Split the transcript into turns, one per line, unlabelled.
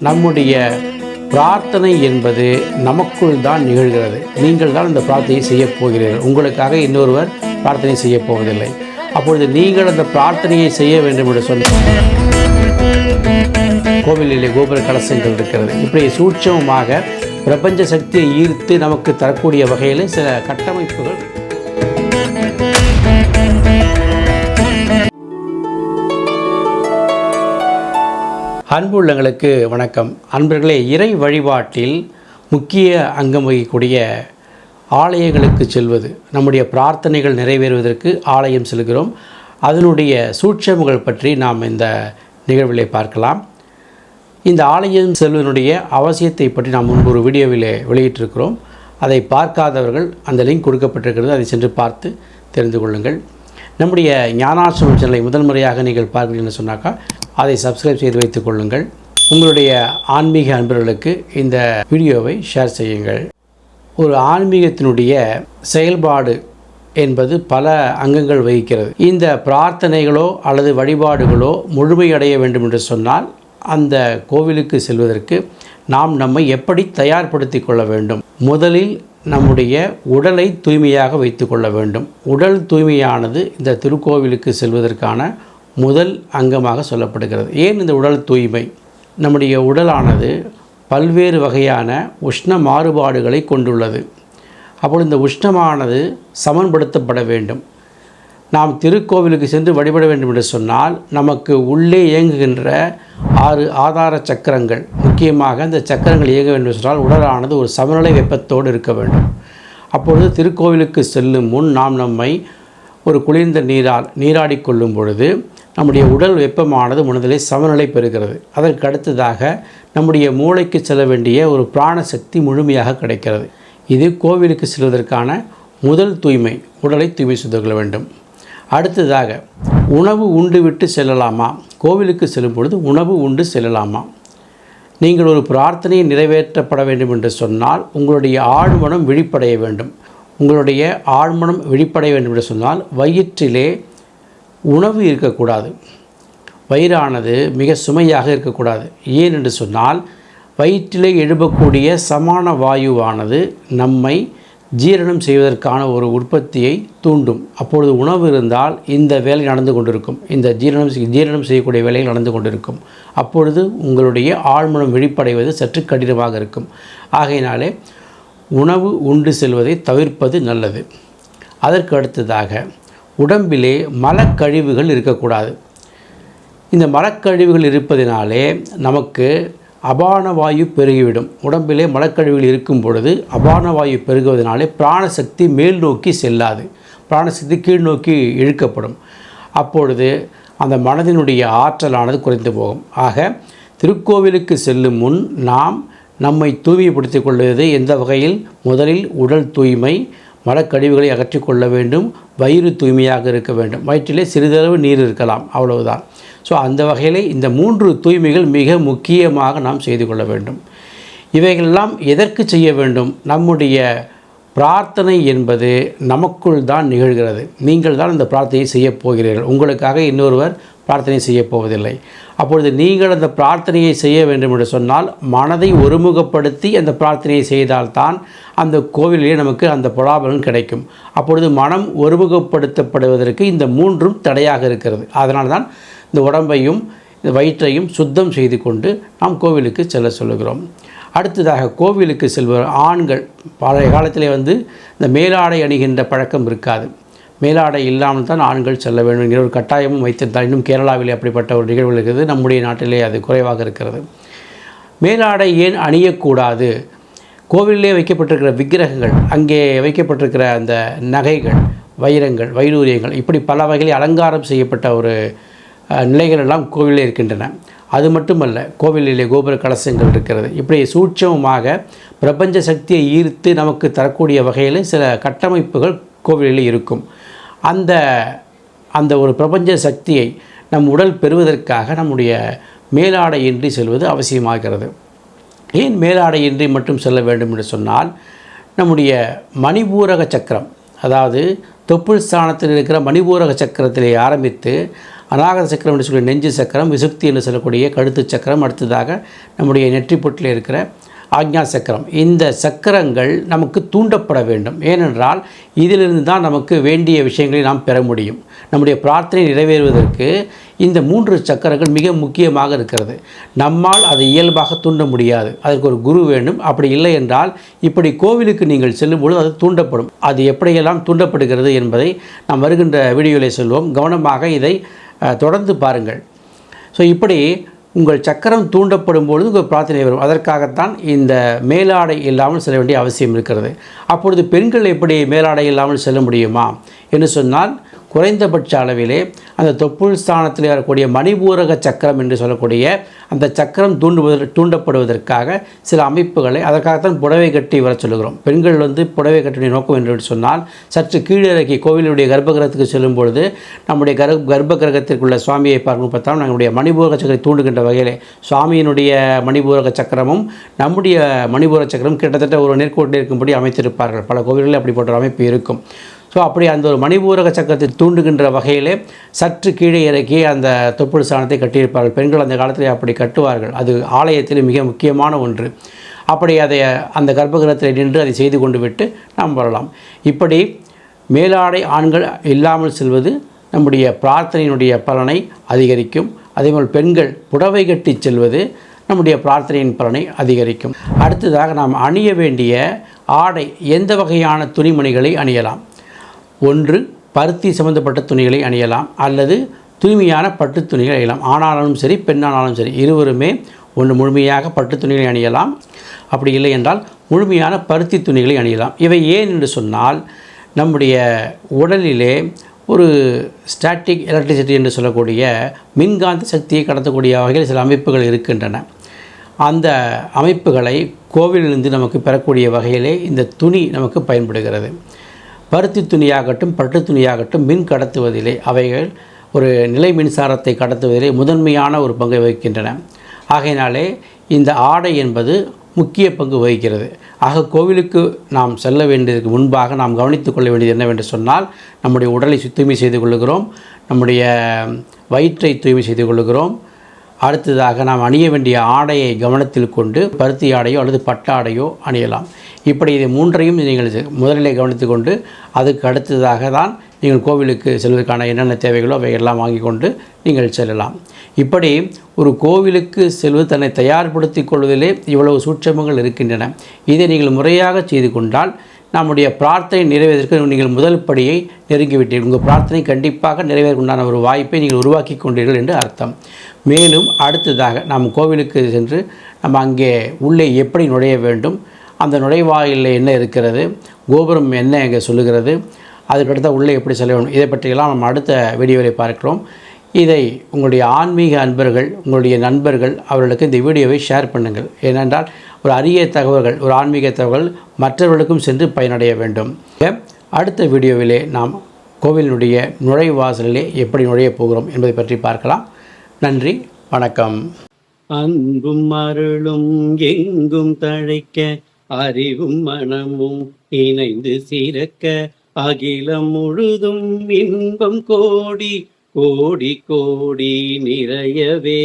நம்முடைய பிரார்த்தனை என்பது நமக்குள் தான் நிகழ்கிறது. நீங்கள் தான் அந்த பிரார்த்தனையை செய்ய போகிறீர்கள். உங்களுக்காக இன்னொருவர் பிரார்த்தனை செய்ய போவதில்லை. அப்பொழுது நீங்கள் அந்த பிரார்த்தனையை செய்ய வேண்டும் என்று சொன்ன கோவிலிலே கோபுர கலசங்கள் இருக்கிறது. இப்படி சூட்சமமாக பிரபஞ்ச சக்தியை ஈர்த்து நமக்கு தரக்கூடிய வகையில் சில கட்டமைப்புகள் அன்புள்ளங்களுக்கு வணக்கம். அன்பர்களே இறை வழிபாட்டில் முக்கிய அங்கம் வகிக்கக்கூடிய ஆலயங்களுக்கு செல்வது நம்முடைய பிரார்த்தனைகள் நிறைவேறுவதற்கு ஆலயம் செல்கிறோம். அதனுடைய சூட்சமங்கள் பற்றி நாம் இந்த நிகழ்விலே பார்க்கலாம். இந்த ஆலயம் செல்வதனுடைய அவசியத்தை பற்றி நாம் முன்பு ஒரு வீடியோவில் வெளியிட்டிருக்கிறோம். அதை பார்க்காதவர்கள் அந்த லிங்க் கொடுக்கப்பட்டிருக்கிறது அதை சென்று பார்த்து தெரிந்து கொள்ளுங்கள். நம்முடைய ஞானாசிரமம் சேனலை முதல் முறையாக நீங்கள் பார்க்கிறீங்கன்னு சொன்னாக்கா அதை சப்ஸ்கிரைப் செய்து வைத்துக் கொள்ளுங்கள். உங்களுடைய ஆன்மீக அன்பர்களுக்கு இந்த வீடியோவை ஷேர் செய்யுங்கள். ஒரு ஆன்மீகத்தினுடைய செயல்பாடு என்பது பல அங்கங்கள் வகிக்கிறது. இந்த பிரார்த்தனைகளோ அல்லது வழிபாடுகளோ முழுமையடைய வேண்டும் என்று சொன்னால் அந்த கோவிலுக்கு செல்வதற்கு நாம் நம்மை எப்படி தயார்படுத்தி கொள்ள வேண்டும்? முதலில் நம்முடைய உடலை தூய்மையாக வைத்து கொள்ள வேண்டும். உடல் தூய்மையானது இந்த திருக்கோவிலுக்கு செல்வதற்கான முதல் அங்கமாக சொல்லப்படுகிறது. ஏன் இந்த உடல் தூய்மை? நம்முடைய உடலானது பல்வேறு வகையான உஷ்ண மாறுபாடுகளை கொண்டுள்ளது. அப்பொழுது இந்த உஷ்ணமானது சமன்படுத்தப்பட வேண்டும். நாம் திருக்கோவிலுக்கு சென்று வழிபட வேண்டும் என்று சொன்னால் நமக்கு உள்ளே இயங்குகின்ற ஆறு ஆதார சக்கரங்கள் முக்கியமாக இந்த சக்கரங்கள் இயங்க வேண்டும் என்று சொன்னால் உடலானது ஒரு சமநிலை வெப்பத்தோடு இருக்க வேண்டும். அப்பொழுது திருக்கோவிலுக்கு செல்லும் முன் நாம் நம்மை ஒரு குளிர்ந்த நீரால் நீராடி கொள்ளும் பொழுது நம்முடைய உடல் வெப்பமானது மனதிலே சமநிலை பெறுகிறது. அதற்கு அடுத்ததாக நம்முடைய மூளைக்கு செல்ல வேண்டிய ஒரு பிராண சக்தி முழுமையாக கிடைக்கிறது. இது கோவிலுக்கு செல்வதற்கான முதல் தூய்மை உடலை தூய்மை செய்து கொள்ள வேண்டும். அடுத்ததாக உணவு உண்டு விட்டு செல்லலாமா? கோவிலுக்கு செல்லும் பொழுது உணவு உண்டு செல்லலாமா? நீங்கள் ஒரு பிரார்த்தனையை நிறைவேற்றப்பட வேண்டும் என்று சொன்னால் உங்களுடைய ஆழ்மனம் விழிப்படைய வேண்டும். உங்களுடைய ஆழ்மனம் விழிப்படைய வேண்டும் என்று சொன்னால் வயிற்றிலே உணவு இருக்கக்கூடாது. வயிறானது மிக சுமையாக இருக்கக்கூடாது. ஏன் என்று சொன்னால் வயிற்றிலே எழுப்பக்கூடிய சமான வாயுவானது நம்மை ஜீரணம் செய்வதற்கான ஒரு உற்பத்தியை தூண்டும். அப்பொழுது உணவு இருந்தால் இந்த வேலை நடந்து கொண்டிருக்கும். இந்த ஜீரணம் ஜீரணம் செய்யக்கூடிய வேலைகள் நடந்து கொண்டிருக்கும். அப்பொழுது உங்களுடைய ஆழ்மனம் விழிப்படைவது சற்று கடினமாக இருக்கும். ஆகையினாலே உணவு உண்டு செல்வதை தவிர்ப்பது நல்லது. அதற்கு அடுத்ததாக உடம்பிலே மலக்கழிவுகள் இருக்கக்கூடாது. இந்த மலக்கழிவுகள் இருப்பதினாலே நமக்கு அபான வாயு பெருகிவிடும். உடம்பிலே மலக்கழிவுகள் இருக்கும் பொழுது அபான வாயு பெருகுவதனாலே பிராணசக்தி மேல் நோக்கி செல்லாது. பிராணசக்தி கீழ் நோக்கி இழுக்கப்படும். அப்பொழுது அந்த மனதினுடைய ஆற்றலானது குறைந்து போகும். ஆக திருக்கோவிலுக்கு செல்லும் முன் நாம் நம்மை தூய்மைப்படுத்திக் கொள்வது எந்த வகையில்? முதலில் உடல் தூய்மை மலக்கழிவுகளை அகற்றிக் கொள்ள வேண்டும் வயிறு தூய்மையாக இருக்க வேண்டும். வயிற்றிலே சிறிதளவு நீர் இருக்கலாம் அவ்வளவுதான். ஸோ அந்த வகையிலே இந்த மூன்று தூய்மைகள் மிக முக்கியமாக நாம் செய்து கொள்ள வேண்டும். இவைகளெல்லாம் எதற்கு செய்ய வேண்டும்? நம்முடைய பிரார்த்தனை என்பது நமக்குள் தான் நிகழ்கிறது. நீங்கள் தான் இந்த பிரார்த்தனையை செய்யப் போகிறீர்கள். உங்களுக்காக இன்னொருவர் பிரார்த்தனை செய்யப் போவதில்லை அப்பொழுது நீங்கள் அந்த பிரார்த்தனையை செய்ய வேண்டும் என்று சொன்னால் மனதை ஒருமுகப்படுத்தி அந்த பிரார்த்தனையை செய்தால்தான் அந்த கோவிலிலே நமக்கு அந்த பலாபலன் கிடைக்கும். அப்பொழுது மனம் ஒருமுகப்படுத்தப்படுவதற்கு இந்த மூன்றும் தடையாக இருக்கிறது. அதனால தான் இந்த உடம்பையும் இந்த வயிற்றையும் சுத்தம் செய்து கொண்டு நாம் கோவிலுக்கு செல்ல சொல்லுகிறோம். அடுத்ததாக கோவிலுக்கு செல்வர் ஆண்கள். பழைய காலத்திலே வந்து இந்த மேலாடை அணிகின்ற பழக்கம் இருக்காது. மேலாடை இல்லாமல் தான் ஆண்கள் செல்ல வேண்டும் என்கிற ஒரு கட்டாயமும் வைத்திருந்தார். இன்னும் கேரளாவில் அப்படிப்பட்ட ஒரு நிகழ்வு இருக்கிறது நம்முடைய நாட்டிலே அது குறைவாக இருக்கிறது. மேலாடை ஏன் அணியக்கூடாது? கோவிலே வைக்கப்பட்டிருக்கிற விக்கிரகங்கள் அங்கே வைக்கப்பட்டிருக்கிற அந்த நகைகள் வைரங்கள் வைடூரியங்கள் இப்படி பல வகையில் அலங்காரம் செய்யப்பட்ட ஒரு நிலைகள் எல்லாம் கோவிலில் இருக்கின்றன. அது மட்டுமல்ல கோவிலிலே கோபுர கலசங்கள் இருக்கிறது. இப்படி சூட்சமமாக பிரபஞ்ச சக்தியை ஈர்த்து நமக்கு தரக்கூடிய வகையில் சில கட்டமைப்புகள் கோவிலில் இருக்கும். அந்த அந்த ஒரு பிரபஞ்ச சக்தியை நம் உடல் பெறுவதற்காக நம்முடைய மேலாடையின்றி செல்வது அவசியமாகிறது. ஏன் மேலாடையின்றி மட்டும் செல்ல வேண்டும் என்று சொன்னால் நம்முடைய மணிபூரக சக்கரம் அதாவது தொப்புள் ஸ்தானத்தில் இருக்கிற மணிபூரக சக்கரத்திலே ஆரம்பித்து அநாகத சக்கரம் என்று சொல்லக்கூடிய நெஞ்சு சக்கரம் விசுக்தி என்று சொல்லக்கூடிய கழுத்து சக்கரம் அடுத்ததாக நம்முடைய நெற்றிப்பொட்டில் இருக்கிற ஆக்ஞா சக்கரம். இந்த சக்கரங்கள் நமக்கு தூண்டப்பட வேண்டும். ஏனென்றால் இதிலிருந்து தான் நமக்கு வேண்டிய விஷயங்களை நாம் பெற முடியும். நம்முடைய பிரார்த்தனை நிறைவேறுவதற்கு இந்த மூன்று சக்கரங்கள் மிக முக்கியமாக இருக்கிறது. நம்மால் அதை இயல்பாக தூண்ட முடியாது. அதற்கு ஒரு குரு வேண்டும். அப்படி இல்லை என்றால் இப்படி கோவிலுக்கு நீங்கள் செல்லும்பொழுது அது தூண்டப்படும். அது எப்படியெல்லாம் தூண்டப்படுகிறது என்பதை நாம் வருகின்ற வீடியோவில் சொல்வோம். கவனமாக இதை தொடர்ந்து பாருங்கள். ஸோ இப்படி உங்கள் சக்கரம் தூண்டப்படும் பொழுது உங்கள் பிரார்த்தனை வரும். அதற்காகத்தான் இந்த மேலாடை இல்லாமல் செல்ல வேண்டிய அவசியம் இருக்கிறது. அப்பொழுது பெண்கள் எப்படி மேலாடை இல்லாமல் செல்ல முடியுமா? என்று சொன்னால் குறைந்தபட்ச அளவிலே அந்த தொப்புள் ஸ்தானத்தில் வரக்கூடிய மணிபூரக சக்கரம் என்று சொல்லக்கூடிய அந்த சக்கரம் தூண்டுவதற்கு தூண்டப்படுவதற்காக சில அமைப்புகளை அதற்காகத்தான் புடவை கட்டி வர சொல்லுகிறோம். பெண்கள் வந்து புடவை கட்டிய நோக்கம் என்று சொன்னால் சற்று கீழிறக்கி கோவிலுடைய கர்ப்பகிரகத்துக்கு செல்லும் பொழுது நம்முடைய கர் கர்ப்ப கிரகத்திற்குள்ள சுவாமியை பார்க்கும் பார்த்தால் நம்முடைய மணிபூரக சக்கரை தூண்டுகின்ற வகையிலே சுவாமியினுடைய மணிபூரக சக்கரமும் நம்முடைய மணிபூரக சக்கரம் கிட்டத்தட்ட ஒரு நேர்கோட்டில் இருக்கும்படி அமைத்திருப்பார்கள். பல கோவில்களில் அப்படிப்பட்ட ஒரு அமைப்பு இருக்கும். ஸோ அப்படி அந்த ஒரு மணிபூரக சக்கரத்தை தூண்டுகின்ற வகையிலே சற்று கீழே இறக்கி அந்த தொப்புள் சாணத்தை கட்டியிருப்பார்கள். பெண்கள் அந்த காலத்தில் அப்படி கட்டுவார்கள். அது ஆலயத்தில் மிக முக்கியமான ஒன்று. அப்படி அதை அந்த கர்ப்பகிரகத்தில் நின்று அதை செய்து கொண்டு விட்டு நாம் வரலாம். இப்படி மேலாடை ஆண்கள் இல்லாமல் செல்வது நம்முடைய பிரார்த்தனையினுடைய பலனை அதிகரிக்கும். அதேபோல் பெண்கள் புடவை கட்டி செல்வது நம்முடைய பிரார்த்தனையின் பலனை அதிகரிக்கும். அடுத்ததாக நாம் அணிய வேண்டிய ஆடை எந்த வகையான துணிமணிகளை அணியலாம்? ஒன்று பருத்தி சம்பந்தப்பட்ட துணிகளை அணியலாம் அல்லது தூய்மையான பட்டு துணிகளை அணியலாம். ஆணானாலும் சரி பெண்ணானாலும் சரி இருவருமே ஒன்று முழுமையாக பட்டு துணிகளை அணியலாம். அப்படி இல்லை என்றால் முழுமையான பருத்தி துணிகளை அணியலாம். இவை ஏன் என்று சொன்னால் நம்முடைய உடலிலே ஒரு ஸ்டாட்டிக் எலக்ட்ரிசிட்டி என்று சொல்லக்கூடிய மின்காந்த சக்தியை கடத்தக்கூடிய வகையில் சில அமைப்புகள் இருக்கின்றன. அந்த அமைப்புகளை கோவிலிலிருந்து நமக்கு பெறக்கூடிய வகையிலே இந்த துணி நமக்கு பயன்படுகிறது. பருத்தி துணியாகட்டும் பட்டு துணியாகட்டும் மின் கடத்துவதிலே அவைகள் ஒரு நிலை மின்சாரத்தை கடத்துவதிலே முதன்மையான ஒரு பங்கை வகிக்கின்றன. ஆகையினாலே இந்த ஆடை என்பது முக்கிய பங்கு வகிக்கிறது. ஆக கோவிலுக்கு நாம் செல்ல வேண்டியதற்கு முன்பாக நாம் கவனித்துக் கொள்ள வேண்டியது என்னவென்று சொன்னால் நம்முடைய உடலை சுத்தூய்மை செய்து கொள்கிறோம் நம்முடைய வயிற்றை தூய்மை செய்து கொள்கிறோம் அடுத்ததாக நாம் அணிய வேண்டிய ஆடையை கவனத்தில் கொண்டு பருத்தி ஆடையோ அல்லது பட்டாடையோ அணியலாம். இப்படி இது மூன்றையும் நீங்கள் முதலிலே கவனித்து கொண்டு அதுக்கு அடுத்ததாக தான் நீங்கள் கோவிலுக்கு செல்வதற்கான என்னென்ன தேவைகளோ அவையெல்லாம் வாங்கி கொண்டு நீங்கள் செல்லலாம். இப்படி ஒரு கோவிலுக்கு செல்வது தன்னை தயார்படுத்திக் கொள்வதிலே இவ்வளவு சூட்சமங்கள் இருக்கின்றன. இதை நீங்கள் முறையாக செய்து கொண்டால் நம்முடைய பிரார்த்தனை நிறைவேறதற்கு நீங்கள் முதல் படியை நெருங்கிவிட்டீர்கள். உங்கள் பிரார்த்தனை கண்டிப்பாக நிறைவேறக்குண்டான ஒரு வாய்ப்பை நீங்கள் உருவாக்கி கொண்டீர்கள் என்று அர்த்தம். மேலும் அடுத்ததாக நாம் கோவிலுக்கு சென்று நம்ம அங்கே உள்ளே எப்படி நுழைய வேண்டும் அந்த நுழைவாயிலில் என்ன இருக்கிறது? கோபுரம் என்ன எங்கே சொல்லுகிறது? அதுக்கடுத்த உள்ளே எப்படி செல்ல வேண்டும்? இதை பற்றியெல்லாம் நம்ம அடுத்த வீடியோவில் பார்க்கிறோம். இதை உங்களுடைய ஆன்மீக அன்பர்கள் உங்களுடைய நண்பர்கள் அவர்களுக்கு இந்த வீடியோவை ஷேர் பண்ணுங்கள். ஏனென்றால் ஒரு அரிய தகவல்கள் ஒரு ஆன்மீக தகவல் மற்றவர்களுக்கும் சென்று பயனடைய வேண்டும். அடுத்த வீடியோவிலே நாம் கோவிலினுடைய நுழைவாசலிலே எப்படி நுழையப் போகிறோம் என்பதை பற்றி பார்க்கலாம். நன்றி வணக்கம்.
அன்பும் அருளும் எங்கும் தழைக்க அறிவும் மனமும் இணைந்து சீரக்க அகிலம் முழுதும் இன்பம் கோடி கோடி கோடி நிறையவே.